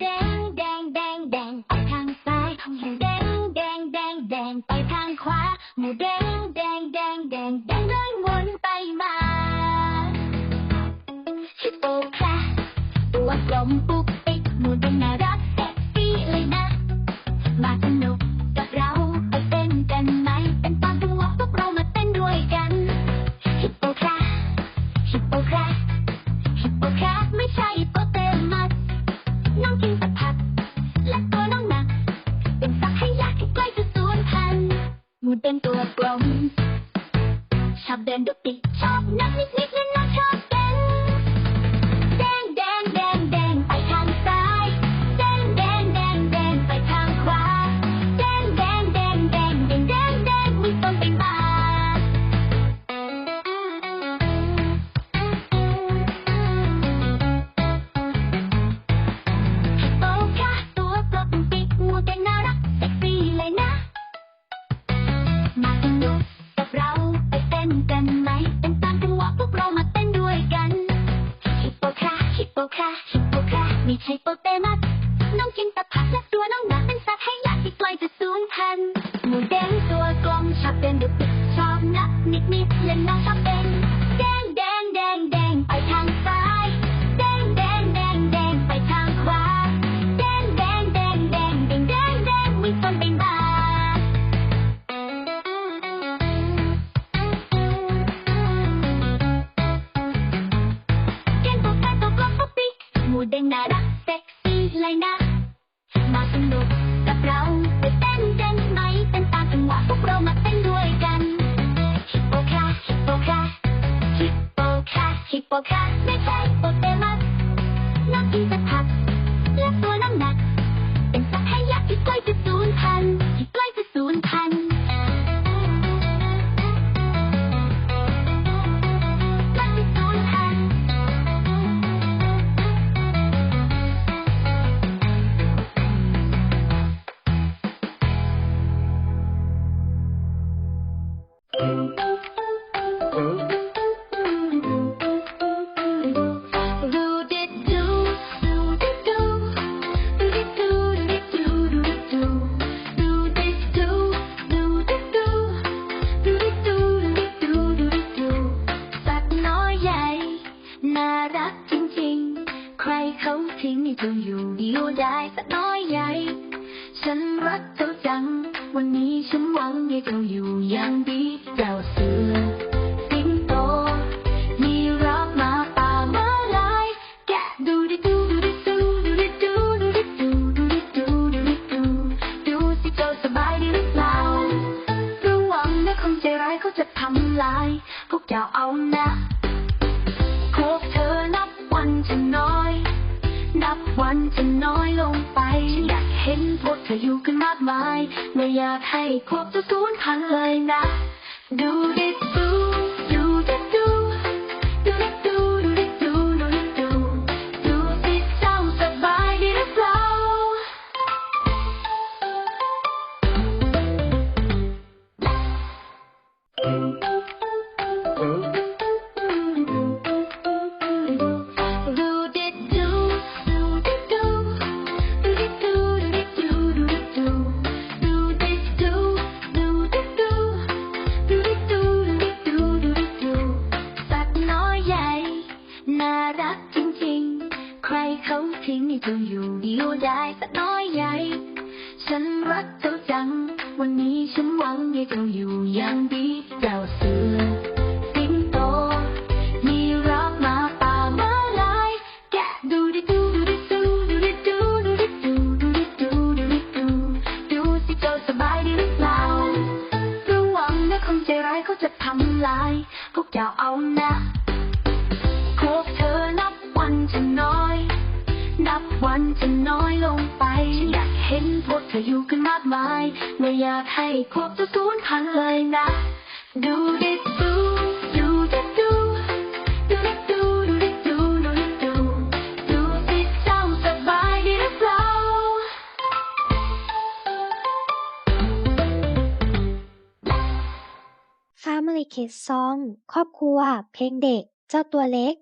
แดงแดงแดงแดงไปทางซ้ายหมูแดงแดงแดงแดงไปทางขวาหมูแดงแดงแดงแดงแดงเดินวนไปมาฮิปโปแคระตัวกลมปุ๊กปิ๊กหมูแดงน่ารักเซ็กซี่เลยนะ มาสนุกกับเราไปเต้นกันไหมเป็นตามจังหวะพวกเรามาเต้นด้วยกันฮิปโปแคระฮิปโปแคระฮิปโปแคะ เป็นตัวกลมชอบเดินดุกดิกชอบนักนิดนิดและนักชอบ ปโปคราฮิปโปคราไม่ใช่โปเตมัสน้องกินแต่ผักและตัวน้องหนาเป็นสัตว์ให้ยากที่ไกลจะสูญพันธุ์หมูแดงตัวกลมชอบเป็นดุกชอบนักนิดนิดเล่นน้องชอบ โปคาไม่ใช่โปเตมัสน้องกินแต่ผักและตัวน้ำหนัก เป็นสัตว์ให้ยากที่ใกล้จะสูญพันธุ์ที่ใกล้จะสูญพันธุ์ใก ทิ้งให้เจ้าอยู่เดียวได้สัตว์น้อยใหญ่ ฉันรักเจ้าจัง วันนี้ฉันหวังให้เจ้าอยู่อย่างดีเจ้าเสือสิงโตมีรักมาป่ามาลายแกดูดิดูดูดิดูดูดิดูดูดิดูดูดิดูดูดิดูดูสิเจ้าสบายดีหรือเปล่าระวังนะคนใจร้ายเขาจะทำลายพวกเจ้าเอานะพวกเธอนับวันจะน้อย นับวันจะน้อยลงไปฉันอยากเห็นพวกเธออยู่กันมากมาย ไม่อยากให้พวกเธอสูญพันธุ์เลยนะ ดูดิดู ทิ้งให้เจ้าอยู่เดียวได้สัตว์น้อยใหญ่ ฉันรักเจ้าจัง วันนี้ฉันหวังให้เจ้าอยู่อย่างดีเจ้าเสือสิงโต มีรักมาป่ามาลายแกะดูดิดูดูดิดูดูดิดูดูดิดูดูดิดูดูดิดูดูสิเจ้าสบายดีหรือเปล่าระวังนะคนใจร้ายเขาจะทำลาย พวกเจ้าเอานะพวกเธอนับวันจะน้อย นับวันจะน้อยลงไป ฉันอยากเห็นพวกเธออยู่กันมากมาย ไม่อยากให้พวกเธอสูญพันธุ์เลยนะ ดูดิดูดูดิดูดูดิดูดูดิดูดูดิดูดูสิเจ้าสบายดีหรือเปล่า Family Kids Song ครอบครัว เพลงเด็ก เจ้าตัวเล็ก